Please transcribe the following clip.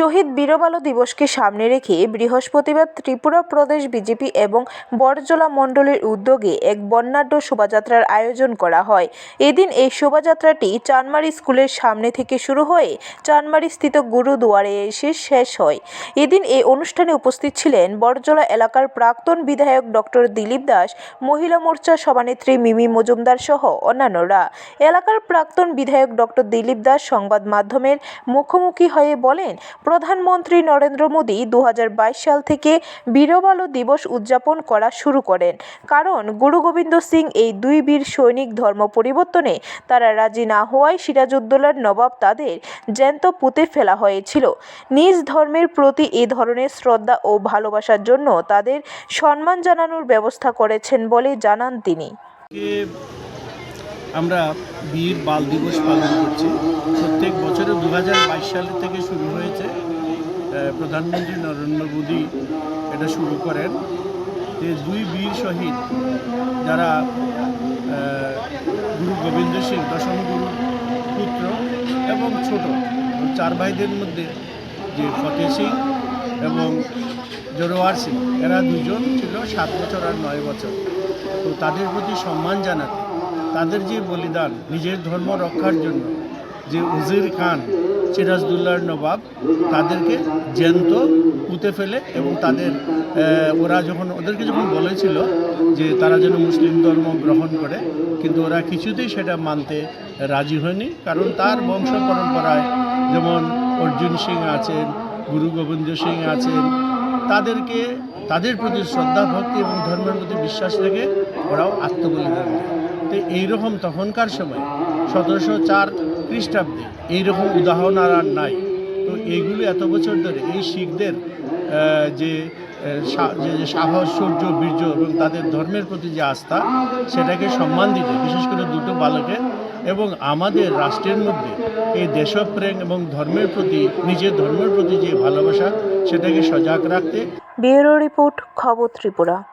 শহীদ বীরবাল দিবসকে সামনে রেখে বৃহস্পতিবার ত্রিপুরা প্রদেশ বিজেপি এবং বড়জলা মণ্ডলীর উদ্যোগে এক বর্ণাঢ্য শোভাযাত্রার আয়োজন করা হয়। এদিন এই শোভাযাত্রাটি চানমারি স্কুলের সামনে থেকে শুরু হয়ে চানমারি স্থিত গুরুদুয়ারে এসে শেষ হয়। এদিন এই অনুষ্ঠানে উপস্থিত ছিলেন বড়জলা এলাকার প্রাক্তন বিধায়ক ডক্টর দিলীপ দাস, মহিলা মোর্চা সভানেত্রী মিমি মজুমদার সহ অন্যান্যরা। এলাকার প্রাক্তন বিধায়ক ডক্টর দিলীপ দাস সংবাদ মাধ্যমের মুখোমুখি হয়ে বলেন প্রধানমন্ত্রী নরেন্দ্র মোদী দু হাজার বাইশ সাল থেকে বীরবালু দিবস উদযাপন করা শুরু করেন। কারণ গুরু গোবিন্দ সিং এই দুই বীর সৈনিক ধর্ম পরিবর্তনে তারা রাজি না হওয়ায় সিরাজউদ্দৌলার নবাব তাদের জ্যান্ত পুঁতে ফেলা হয়েছিল। নিজ ধর্মের প্রতি এ ধরনের শ্রদ্ধা ও ভালোবাসার জন্য তাদের সম্মান জানানোর ব্যবস্থা করেছেন বলে জানান তিনি। আমরা বীর বাল দিবস পালন করছি। সাল থেকে শুরু হয়েছে। প্রধানমন্ত্রী নরেন্দ্র মোদী এটা শুরু করেন। যে দুই বীর শহীদ যারা গুরু গোবিন্দ সিং, দশম গুরু পুত্র এবং ছোট চার ভাইদের মধ্যে যে ফতেহ সিং এবং জোরোয়ার সিং, এরা দুজন ছিল সাত বছর আর নয় বছর। তো তাদের প্রতি সম্মান জানাতে, তাদের যে বলিদান, নিজের ধর্ম রক্ষার জন্য যে উজির খান, সিরাজদুল্লাহর নবাব, তাদেরকে জ্যান্ত পুঁতে ফেলে এবং তাদের ওরা যখন, ওদেরকে যখন বলেছিল যে তারা যেন মুসলিম ধর্ম গ্রহণ করে, কিন্তু ওরা কিছুতেই সেটা মানতে রাজি হয়নি। কারণ তার বংশ পরম্পরায় যেমন অর্জুন সিং আছেন, গুরু গোবিন্দ সিং আছেন, তাদেরকে, তাদের প্রতি শ্রদ্ধা, ভক্তি এবং ধর্মের প্রতি বিশ্বাস রেখে ওরাও আত্মবলিদান দেয়। তো এইরকম তখনকার সময় সতেরোশো চার খ্রিস্টাব্দে এইরকম উদাহরণ আর আর নাই। তো এইগুলো এত বছর ধরে এই শিখদের যে যে সাহস শৌর্য বীর্য এবং তাদের ধর্মের প্রতি যে আস্থা, সেটাকে সম্মান দিতে, বিশেষ করে দুটো বালকের এবং আমাদের রাষ্ট্রের মধ্যে এই দেশপ্রেম এবং ধর্মের প্রতি, নিজের ধর্মের প্রতি যে ভালোবাসা, সেটাকে সজাগ রাখতে। ব্যুরো রিপোর্ট, খবর ত্রিপুরা।